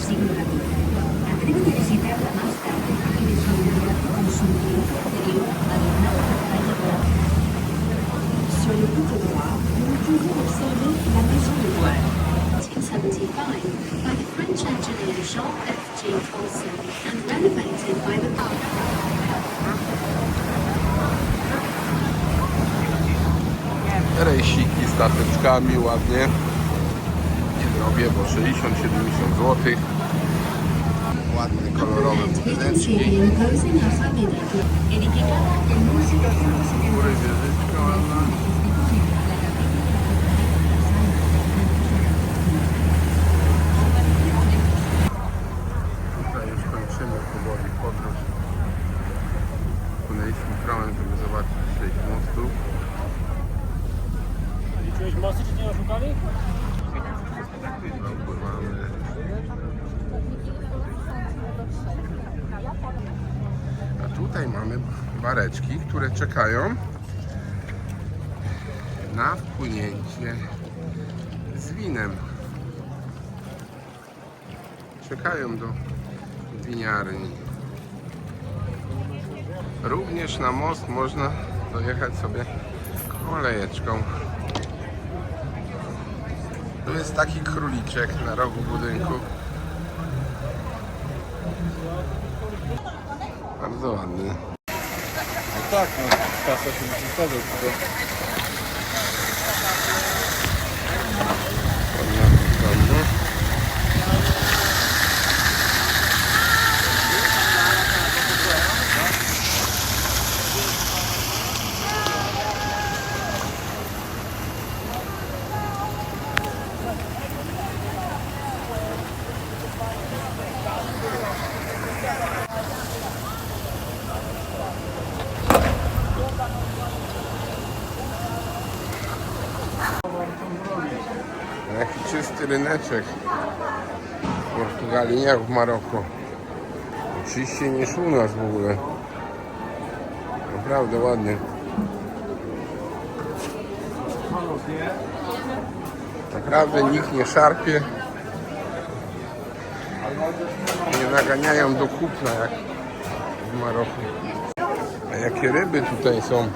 significativo. Atrévete a interior dorados. Sur le observer la maison de Bois, 1875, by the French engineer Jean F. J. Colson and renovated by the. Rejsiki stateczkami ładnie. Drogie, bo 60-70 zł. En 1770. Góry. Tutaj już kończymy powoli podróż. Płynęliśmy promem, żeby zobaczyć sześć mostów. Liczyłeś mosty, czy nie oszukali? A tutaj mamy bareczki, które czekają na wpłynięcie z winem. Czekają do winiarni. Również na most można dojechać sobie kolejeczką. Tu jest taki króliczek na rogu budynku. Bardzo ładny. No tak, no kasa się musi zgadzać, Jaki czysty ryneczek w Portugalii, jak w Maroku. Oczywiście niż u nas w ogóle. Naprawdę ładnie. Naprawdę nikt nie szarpie. Nie naganiają do kupna jak w Maroku. A jakie ryby tutaj są.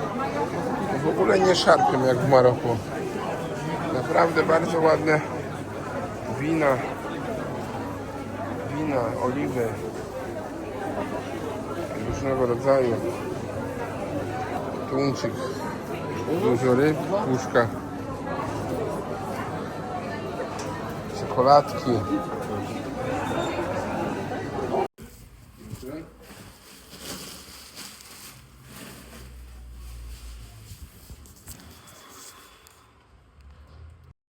W ogóle nie szarpią jak w Maroku. Naprawdę bardzo ładne wina, wina, oliwy. Różnego rodzaju. Tuńczyk, dużo ryb, puszka, czekoladki,